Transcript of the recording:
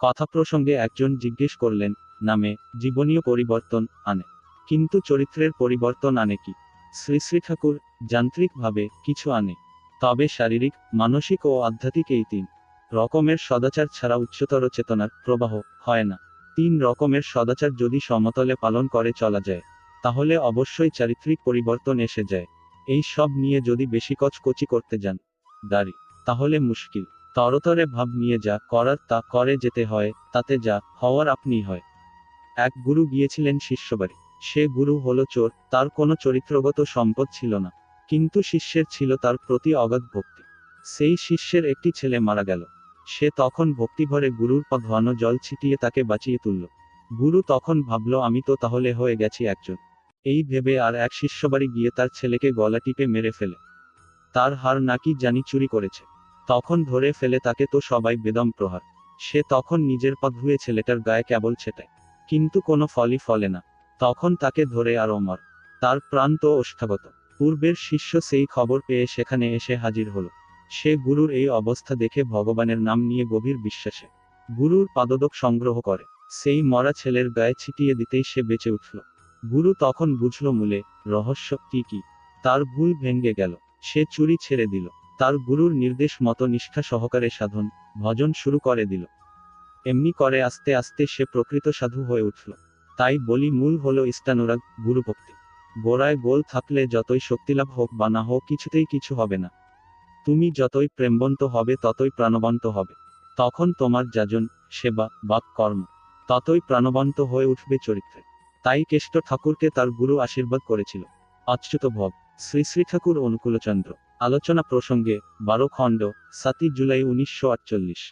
কথা প্রসঙ্গে একজন জিজ্ঞেস করলেন, নামে, জীবনীয় পরিবর্তন আনে। কিন্তু চরিত্রের পরিবর্তন আনে কি? শ্রী শ্রী ঠাকুর, যান্ত্রিকভাবে কিছু আনে। তবে শারীরিক, মানসিক ও আধ্যাত্মিক এই তিন রকমের সদাচার ছাড়া উচ্চতর চেতনার প্রবাহ হয় না। তিন রকমের সদাচার যদি সমতলে পালন করে চলা যায়, তাহলে অবশ্যই চারিত্রিক পরিবর্তন এসে যায়। এই সব নিয়ে যদি বেশি কচকচি করতে যান, দাঁড়ি, তাহলে মুশকিল। তরতরে ভাব নিয়ে যা, করার তা করে যেতে হয়, তাতে যা হওয়ার আপনিই হয়। এক গুরু গিয়েছিলেন শিষ্যবাড়ি। সে গুরু হলো চোর, তার কোনো চরিত্রগত সম্পদ ছিল না। কিন্তু শিষ্যের ছিল তার প্রতি অগাধ ভক্তি। সেই শিষ্যের একটি ছেলে মারা গেল। সে তখন ভক্তিভরে গুরুর পা ধোয়ানো জল ছিটিয়ে তাকে বাঁচিয়ে তুলল। গুরু তখন ভাবল, আমি তো তাহলে হয়ে গেছি একজন। এই ভেবে আর এক শিষ্যবাড়ি গিয়ে তার ছেলেকে গলা টিপে মেরে ফেলে। তার হার নাকি জানি চুরি করেছে। তখন ধরে ফেলে তাকে তো সবাই বেদম প্রহার। সে তখন নিজের পা ধুয়ে ছেলেটার গায়ে কেবল ছেটায়। কিন্তু কোনো ফলই ফলে না। তখন তাকে ধরে আর অমর। তার প্রাণ তো ওষ্ঠাগত পূর্বের শিষ্য সেই খবর পেয়ে সেখানে এসে হাজির হলো। সে গুরুর এই অবস্থা দেখে ভগবানের নাম নিয়ে গভীর বিশ্বাসে। গুরুর পাদদক সংগ্রহ করে। সেই মরা ছেলের গায়ে ছিটিয়ে দিতেই সে বেঁচে উঠল। গুরু তখন বুঝল মূলে, রহস্য কি কি? তার ভুল ভেঙ্গে গেল। সে চুরি ছেড়ে দিল। তার গুরুর নির্দেশ মতো নিষ্ঠা সহকারে সাধন, ভজন শুরু করে দিল। এমনি করে আস্তে আস্তে সে প্রকৃত সাধু হয়ে উঠল। তাই বলি মূল হল ইস্তানুরাগ গুরুভক্তি। গোড়ায় গোল থাকলে যতই শক্তিলাভ হোক বা না হোক কিছুতেই কিছু হবে না। তুমি যতই প্রেমবন্ত হবে, ততই প্রাণবন্ত হবে। তখন তোমার যাজন, সেবা বা কর্ম, ততই প্রাণবন্ত হয়ে উঠবে চরিত্রে। তাই কেষ্ট ঠাকুরকে তার গুরু আশীর্বাদ করেছিল। অচ্যুত ভব, শ্রী শ্রী ঠাকুর অনুকূলচন্দ্র। আলোচনা প্রসঙ্গে বারো খণ্ড সাতই জুলাই উনিশশো আটচল্লিশ।